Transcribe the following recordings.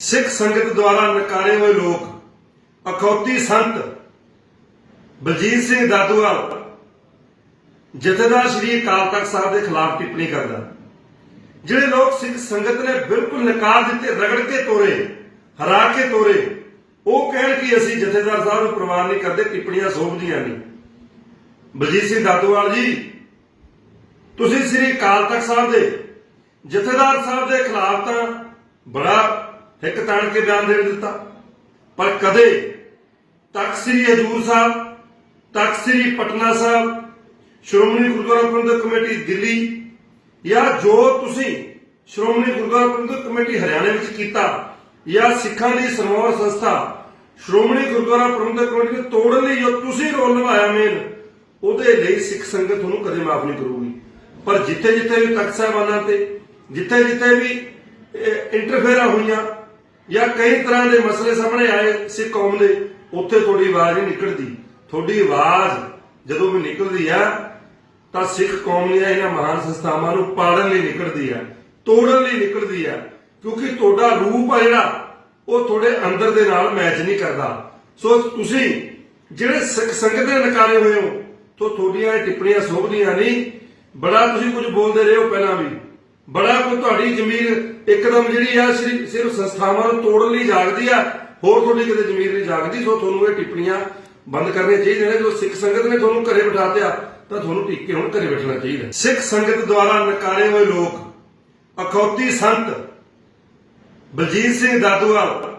ਸਿੱਖ ਸੰਗਤ ਦੁਆਰਾ ਨਕਾਰੇ ਹੋਏ ਲੋਕ, ਅਖੌਤੀ ਸੰਤ ਬਲਜੀਤ ਸਿੰਘ ਦਾਦੂਵਾਲ, ਜਥੇਦਾਰ ਸ਼੍ਰੀ ਅਕਾਲ ਤਖਤ ਸਾਹਿਬ ਦੇ ਖਿਲਾਫ ਟਿੱਪਣੀ ਕਰਦਾ। ਜਿਹੜੇ ਲੋਕ ਸਿੱਖ ਸੰਗਤ ਨੇ ਬਿਲਕੁਲ ਨਕਾਰ ਦਿੱਤੇ, ਰਗੜ ਕੇ ਤੋਰੇ, ਹਰਾ ਕੇ ਤੋਰੇ, ਉਹ ਕਹਿਣ ਕਿ ਅਸੀਂ ਜਥੇਦਾਰ ਸਾਹਿਬ ਨੂੰ ਪ੍ਰਵਾਨ ਨਹੀਂ ਕਰਦੇ, ਟਿੱਪਣੀਆਂ ਸੋਭਦੀਆਂ ਨਹੀਂ। ਬਲਜੀਤ ਸਿੰਘ ਦਾਦੂਵਾਲ ਜੀ, ਤੁਸੀਂ ਸ੍ਰੀ ਅਕਾਲ ਤਖਤ ਸਾਹਿਬ ਦੇ ਜਥੇਦਾਰ ਸਾਹਿਬ ਦੇ ਖਿਲਾਫ ਤਾਂ ਬੜਾ ਹਿੱਕ ਤਾਣ ਕੇ ਬਿਆਨ ਦੇ ਦਿੱਤਾ। ਪਰ ਕਦੇ ਤਖਤ ਸ੍ਰੀ ਹਜੂਰ ਸਾਹਿਬ, ਤਖਤ ਸ੍ਰੀ ਪਟਨਾ ਸਾਹਿਬ, ਸ਼੍ਰੋਮਣੀ ਗੁਰਦੁਆਰਾ ਪ੍ਰਬੰਧਕ ਕਮੇਟੀ ਦਿੱਲੀ ਜਾਂ ਜੋ ਤੁਸੀਂ ਸ਼੍ਰੋਮਣੀ ਗੁਰਦੁਆਰਾ ਪ੍ਰਬੰਧਕ ਕਮੇਟੀ ਹਰਿਆਣਾ ਵਿੱਚ ਕੀਤਾ ਜਾਂ ਸਿੱਖਾਂ ਦੀ ਸਰਮੌਰ ਸੰਸਥਾ ਸ਼੍ਰੋਮਣੀ ਗੁਰਦੁਆਰਾ ਪ੍ਰਬੰਧਕ ਕਮੇਟੀ ਨੂੰ ਤੋੜਨ ਲਈ ਜੋ ਤੁਸੀਂ ਰੋਲ ਨਿਭਾਇਆ ਮੇਨ, ਉਹਦੇ ਲਈ ਸਿੱਖ ਸੰਗਤ ਨੂੰ ਕਦੇ ਮਾਫ ਨਹੀਂ ਕਰੂਗੀ। ਪਰ ਜਿੱਥੇ ਜਿੱਥੇ ਵੀ ਤਖਤ ਸਾਹਿਬਾਨਾਂ ਤੇ ਜਿੱਥੇ ਜਿੱਥੇ ਵੀ ਇੰਟਰਫੇਰਾ ਹੋਈਆਂ ਜਾਂ ਕਈ ਤਰ੍ਹਾਂ ਦੇ ਮਸਲੇ ਸਾਹਮਣੇ ਆਏ ਸਿੱਖ ਕੌਮ ਦੇ, ਉੱਥੇ ਤੁਹਾਡੀ ਆਵਾਜ਼ ਨਹੀਂ ਨਿਕਲਦੀ। ਤੁਹਾਡੀ ਆਵਾਜ਼ ਜਦੋਂ ਵੀ ਨਿਕਲਦੀ ਆ, ਤਾਂ ਸਿੱਖ ਕੌਮ ਦੀਆਂ ਇਹਨਾਂ ਮਹਾਨ ਸੰਸਥਾਵਾਂ ਨੂੰ ਪਾੜਨ ਲਈ ਨਿਕਲਦੀ ਆ, ਤੋੜਨ ਲਈ ਨਿਕਲਦੀ ਆ, ਕਿਉਂਕਿ ਤੁਹਾਡਾ ਰੂਪ ਆ ਜਿਹੜਾ, ਉਹ ਤੁਹਾਡੇ ਅੰਦਰ ਦੇ ਨਾਲ ਮੈਚ ਨਹੀਂ ਕਰਦਾ। ਸੋ ਤੁਸੀਂ ਜਿਹੜੇ ਸਿੱਖ ਸੰਗਤ ਦੇ ਨਕਾਰੇ ਹੋਏ ਹੋ, ਤੋਂ ਤੁਹਾਡੀਆਂ ਇਹ ਟਿੱਪਣੀਆਂ ਸੋਭਦੀਆਂ ਨਹੀਂ। ਬੜਾ ਤੁਸੀਂ ਕੁਝ ਬੋਲਦੇ ਰਹੇ ਹੋ ਪਹਿਲਾਂ ਵੀ। ਬੜਾ ਕੋਈ ਤੁਹਾਡੀ ਜ਼ਮੀਰ ਇੱਕਦਮ ਜਿਹੜੀ ਆ ਸਿਰਫ ਸੰਸਥਾਵਾਂ ਨੂੰ ਤੋੜਨ ਲਈ ਜਾਗਦੀ ਆ, ਹੋਰ ਤੁਹਾਡੀ ਕਿਤੇ ਜ਼ਮੀਰ ਨਹੀਂ ਜਾਗਦੀ, ਸੋ ਤੁਹਾਨੂੰ ਇਹ ਟਿੱਪਣੀਆਂ ਬੰਦ ਕਰਨੀਆਂ ਚਾਹੀਦੀਆਂ ਨੇ, ਜੋ ਸਿੱਖ ਸੰਗਤ ਨੇ ਤੁਹਾਨੂੰ ਘਰੇ ਬਿਠਾ ਤਾਂ ਤੁਹਾਨੂੰ ਟਿਕ ਕੇ ਹੁਣ ਘਰੇ ਬੈਠਣਾ ਚਾਹੀਦਾ ਸਿੱਖ ਸੰਗਤ ਦੁਆਰਾ ਨਕਾਰੇ ਹੋਏ ਲੋਕ, ਅਖੌਤੀ ਸੰਤ ਬਲਜੀਤ ਸਿੰਘ ਦਾਦੂਵਾਲ,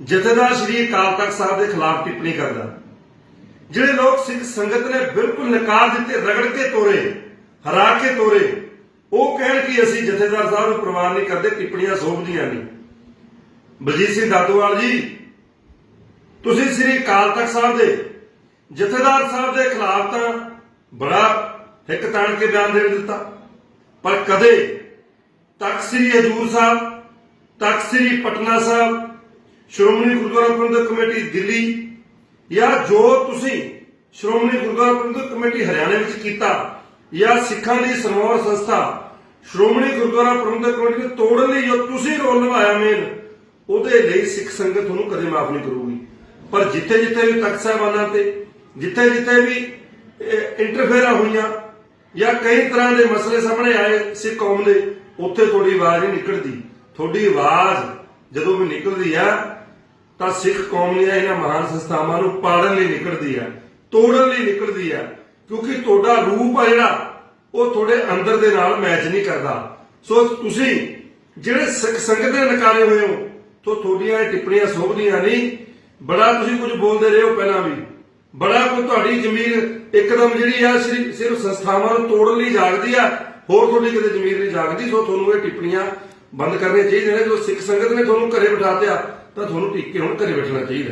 ਜਥੇਦਾਰ ਸ਼੍ਰੀ ਅਕਾਲ ਤਖਤ ਸਾਹਿਬ ਦੇ ਖਿਲਾਫ ਟਿੱਪਣੀ ਕਰਦਾ। ਜਿਹੜੇ ਲੋਕ ਸਿੱਖ ਸੰਗਤ ਨੇ ਬਿਲਕੁਲ ਨਕਾਰ ਦਿੱਤੇ, ਰਗੜ ਕੇ ਤੋਰੇ, ਹਰਾ ਕੇ ਤੋਰੇ ਉਹ ਕਹਿਣ ਕਿ ਅਸੀਂ ਜਥੇਦਾਰ ਸਾਹਿਬ ਨੂੰ ਪ੍ਰਵਾਨ ਨਹੀਂ ਕਰਦੇ, ਟਿੱਪਣੀਆਂ ਸੋਭਦੀਆਂ ਨਹੀਂ। ਬਲਜੀਤ ਸਿੰਘ ਦਾਦੂਵਾਲ ਜੀ, ਤੁਸੀਂ ਸ੍ਰੀ ਅਕਾਲ ਤਖਤ ਸਾਹਿਬ ਦੇ ਜਥੇਦਾਰ ਸਾਹਿਬ ਦੇ ਖਿਲਾਫ ਤਾਂ ਬੜਾ ਹਿੱਕ ਤਾਣ ਕੇ ਬਿਆਨ ਦੇ ਦਿੱਤਾ, ਪਰ ਕਦੇ ਤਖਤ ਸ੍ਰੀ ਹਜੂਰ ਸਾਹਿਬ, ਤਖਤ ਸ੍ਰੀ ਪਟਨਾ ਸਾਹਿਬ, ਸ਼੍ਰੋਮਣੀ ਗੁਰਦੁਆਰਾ ਪ੍ਰਬੰਧਕ ਕਮੇਟੀ ਦਿੱਲੀ ਜਾਂ ਜੋ ਤੁਸੀਂ ਸ਼੍ਰੋਮਣੀ ਗੁਰਦੁਆਰਾ ਪ੍ਰਬੰਧਕ ਕਮੇਟੀ ਹਰਿਆਣਾ ਵਿੱਚ ਕੀਤਾ ਜਾਂ ਸਿੱਖਾਂ ਦੀ ਸਰਮੌਰ ਸੰਸਥਾ, ਸ਼੍ਰੋਮਣੀ ਗੁਰਦੁਆਰਾ ਪ੍ਰਬੰਧਕ ਕਮੇਟੀ ਨੂੰ ਤੋੜਨ ਲਈ ਜੋ ਤੁਸੀਂ ਰੋਲ ਨਿਭਾਇਆ ਮੇਨ, ਉਹਦੇ ਲਈ ਸਿੱਖ ਸੰਗਤ ਤੁਹਾਨੂੰ ਕਦੇ ਮਾਫ ਨਹੀਂ ਕਰੂਗੀ। ਪਰ ਜਿੱਥੇ ਜਿੱਥੇ ਵੀ ਤਖਤ ਸਾਹਿਬਾਨਾਂ ਤੇ ਜਿੱਥੇ ਜਿੱਥੇ ਵੀ ਇੰਟਰਫੇਰਾ ਹੋਈਆਂ, ਜਾਂ ਕਈ ਤਰ੍ਹਾਂ ਦੇ ਮਸਲੇ ਸਾਹਮਣੇ ਆਏ ਸਿੱਖ ਕੌਮ ਦੇ, ਉੱਥੇ ਤੁਹਾਡੀ ਆਵਾਜ਼ ਨਹੀਂ ਨਿਕਲਦੀ। ਤੁਹਾਡੀ ਆਵਾਜ਼ ਜਦੋਂ ਵੀ ਨਿਕਲਦੀ ਆ, ਤਾਂ ਸਿੱਖ ਕੌਮ ਦੀਆਂ ਇਹਨਾਂ ਮਹਾਨ ਸੰਸਥਾਵਾਂ ਨੂੰ ਪਾੜਨ ਲਈ ਨਿਕਲਦੀ ਆ, ਤੋੜਨ ਲਈ ਨਿਕਲਦੀ ਆ। ਕਿਉਂਕਿ ਤੁਹਾਡਾ ਰੂਪ ਆ ਜਿਹੜਾ, ਉਹ ਤੁਹਾਡੇ ਅੰਦਰ ਦੇ ਨਾਲ ਮੈਚ ਨਹੀਂ ਕਰਦਾ। ਸੋ ਤੁਸੀਂ ਜਿਹੜੇ ਸਿੱਖ ਸੰਗਤ ਦੇ ਨਕਾਰੇ ਹੋਏ ਹੋ, ਤੋਂ ਤੁਹਾਡੀਆਂ ਇਹ ਟਿੱਪਣੀਆਂ ਸੋਭਦੀਆਂ ਨਹੀਂ। ਬੜਾ ਤੁਸੀਂ ਕੁਝ ਬੋਲਦੇ ਰਹੇ ਹੋ ਪਹਿਲਾਂ ਵੀ। ਬੜਾ ਕੋਈ ਤੁਹਾਡੀ ਜ਼ਮੀਰ ਇੱਕਦਮ ਜਿਹੜੀ ਆ ਸਿਰਫ ਸੰਸਥਾਵਾਂ ਨੂੰ ਤੋੜਨ ਲਈ ਜਾਗਦੀ ਆ, ਹੋਰ ਤੁਹਾਡੀ ਕਿਤੇ ਜ਼ਮੀਰ ਨਹੀਂ ਜਾਗਦੀ। ਸੋ ਤੁਹਾਨੂੰ ਇਹ ਟਿੱਪਣੀਆਂ ਬੰਦ ਕਰਨੀਆਂ ਚਾਹੀਦੀਆਂ ਨੇ। ਜੋ ਸਿੱਖ ਸੰਗਤ ਨੇ ਤੁਹਾਨੂੰ ਘਰੇ ਬਿਠਾ ਦਿਆ ਤਾਂ ਤੁਹਾਨੂੰ ਟਿਕ ਕੇ ਹੁਣ ਘਰੇ ਬੈਠਣਾ ਚਾਹੀਦਾ।